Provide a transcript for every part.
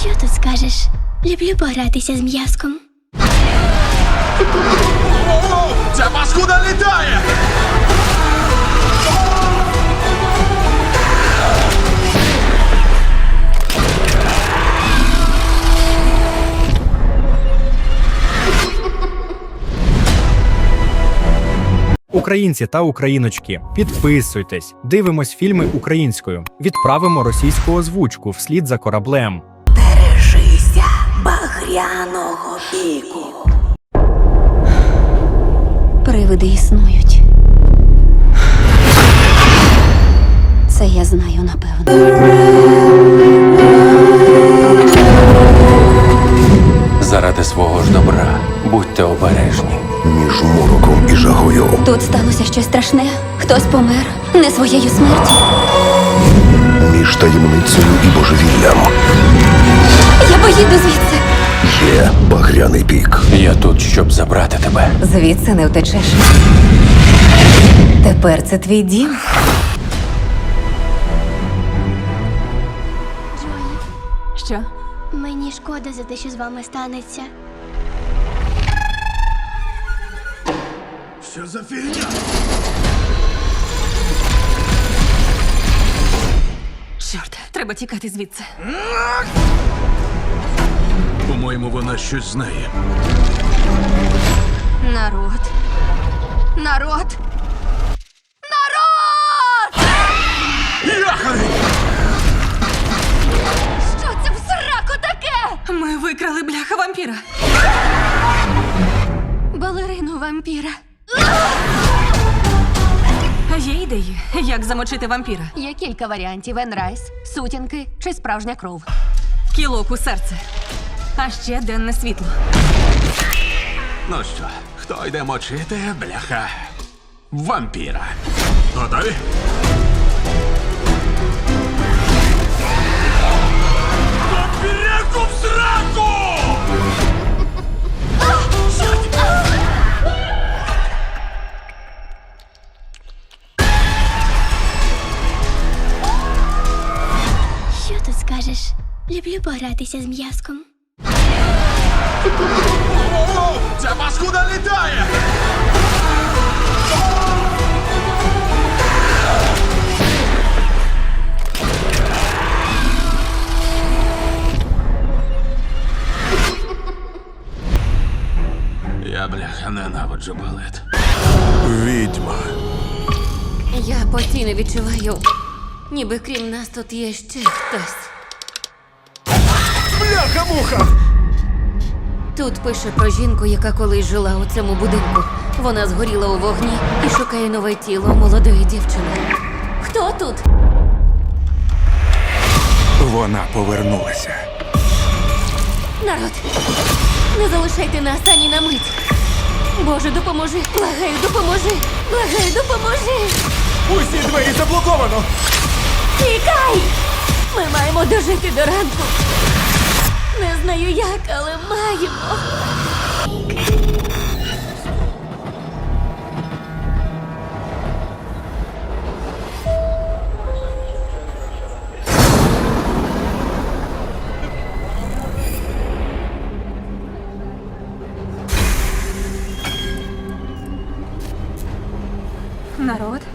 Що тут скажеш? Люблю погратися з м'язком. О, ця паскуда літає! Українці та україночки, підписуйтесь, дивимось фільми українською, відправимо російську озвучку вслід за кораблем. Бережися багряного. Привиди існують. Це я знаю напевно. Заради свого ж добра будьте обережні. між мороком і жагою. Тут сталося щось страшне. Хтось помер не своєю смертю. Між таємницею і божевіллям Я поїду звідси. Є багряний пік. Я тут, щоб забрати тебе. Звідси не втечеш. Тепер це твій дім. Що? Мені шкода за те, що з вами станеться. Що за фігня? Чорт, треба тікати звідси. По-моєму, вона щось знає. Народ. Народ. Народ! Яхари! Що це в сраку таке? Ми викрали бляха вампіра. Балерину вампіра. Є ідеї, як замочити вампіра. Є кілька варіантів: енрайс, сутінки чи справжня кров. Кілок у серце. А ще денне світло. Ну що, хто йде мочити, бляха? Вампіра. Готові? Вампіряку в сраку! Що тут скажеш? Люблю погратися з м'язком. О, ця паскуда літає! Я, бляха, ненавиджу балет. Відьма. Я постійно відчуваю, ніби крім нас тут є ще хтось. Бляха-муха! Тут пише про жінку, яка колись жила у цьому будинку. Вона згоріла у вогні і шукає нове тіло молодої дівчини. Хто тут? Вона повернулася. Народ! Не залишайте нас ані на мить. Боже, допоможи! Благаю, допоможи! Благаю, допоможи! Усі двері заблоковано! Тікай! Ми маємо дожити до ранку. Не знаю як, але маємо. Народ.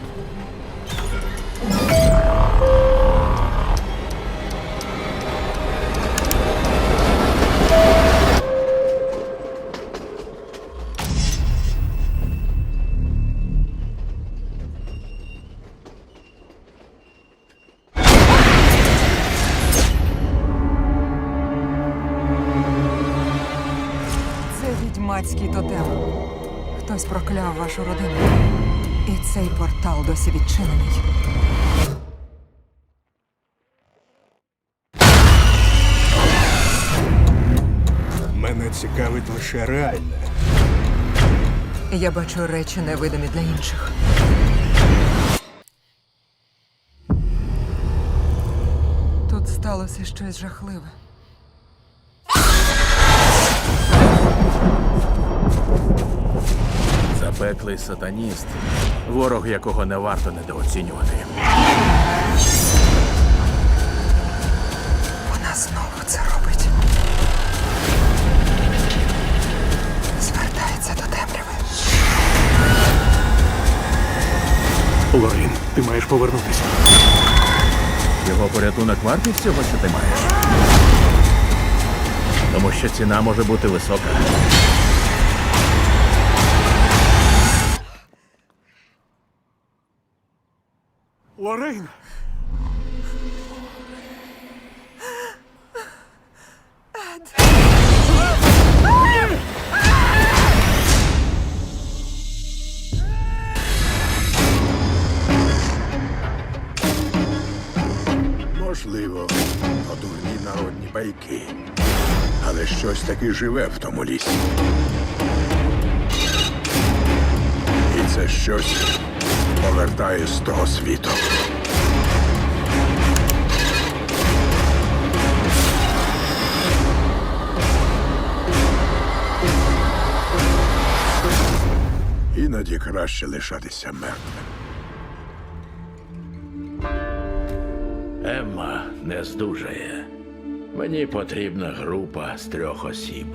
Хтось прокляв вашу родину. І цей портал досі відчинений. Мене цікавить лише реальне. Я бачу речі невидимі для інших. Тут сталося щось жахливе. Запеклий сатаніст, ворог якого не варто недооцінювати. Вона знову це робить? Звертається до темряви. Лорін, ти маєш повернутися. Його порятунок вартий всього, що ти маєш. Тому що ціна може бути висока. Лорейн! Можливо, то дурні народні байки. Але щось таки живе в тому лісі. І це щось повертає з того світу. Іноді краще лишатися мертвим. Емма не здужає. Мені потрібна група з трьох осіб.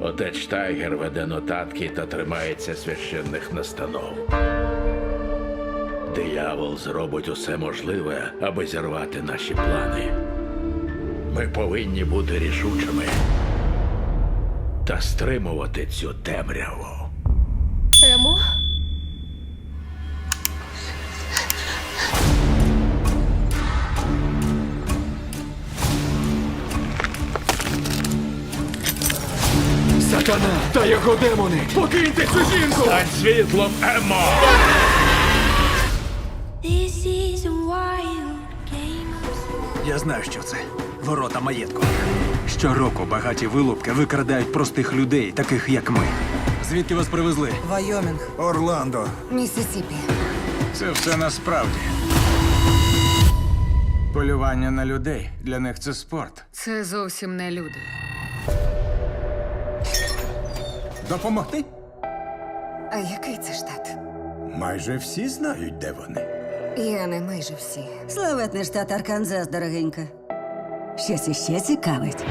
Отець Штайгер веде нотатки та тримається священних настанов. Диявол зробить усе можливе, аби зірвати наші плани. Ми повинні бути рішучими та стримувати цю темряву. Емо? Сатана та його демони! Покиньте цю жінку! Стань світлом, Еммо! Я знаю, що це. Ворота маєтку. Щороку багаті вилупки викрадають простих людей, таких як ми. Звідки вас привезли? Вайомінг. Орландо. Місісіпі. Це все насправді. Полювання на людей для них це спорт. Це зовсім не люди. Допомогти? А який це штат? Майже всі знають, де вони. Я не майже всі. Славетний штат Арканзас, дорогенька. Щось іще цікавить.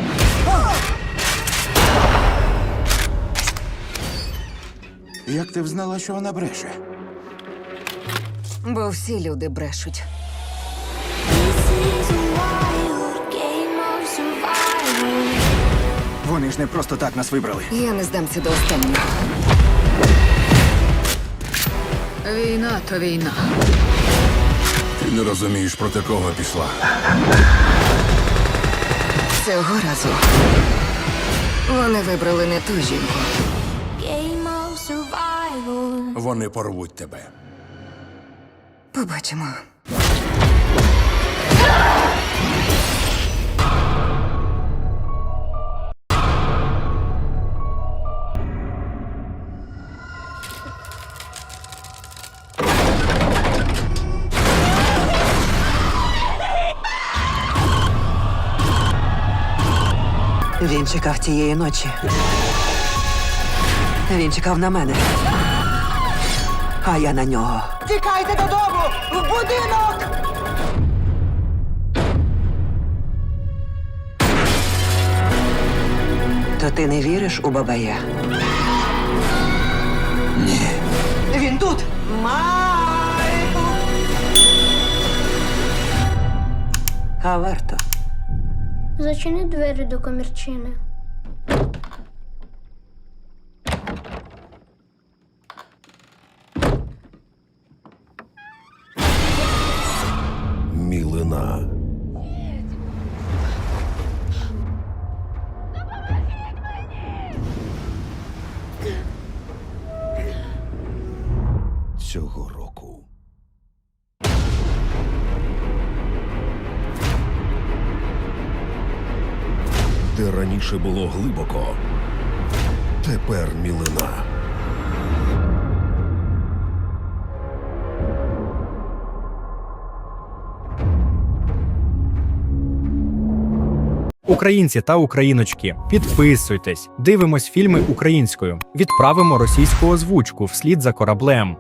Як ти взнала, що вона бреше? Бо всі люди брешуть. Вони ж не просто так нас вибрали. Я не здамся до останнього. Війна то війна. Не розумієш, проти кого пішла. Цього разу вони вибрали не ту жінку. Game of survival. Вони порвуть тебе. Побачимо. Він чекав тієї ночі. Він чекав на мене. А я на нього. Тікайте додому! В будинок! То ти не віриш у Бабая? Ні. Він тут! Майку! А варто. Зачини двері до комірчини. Мілина. Цього року. Де раніше було глибоко, тепер мілина. Українці та україночки, підписуйтесь, дивимось фільми українською, відправимо російську озвучку вслід за кораблем.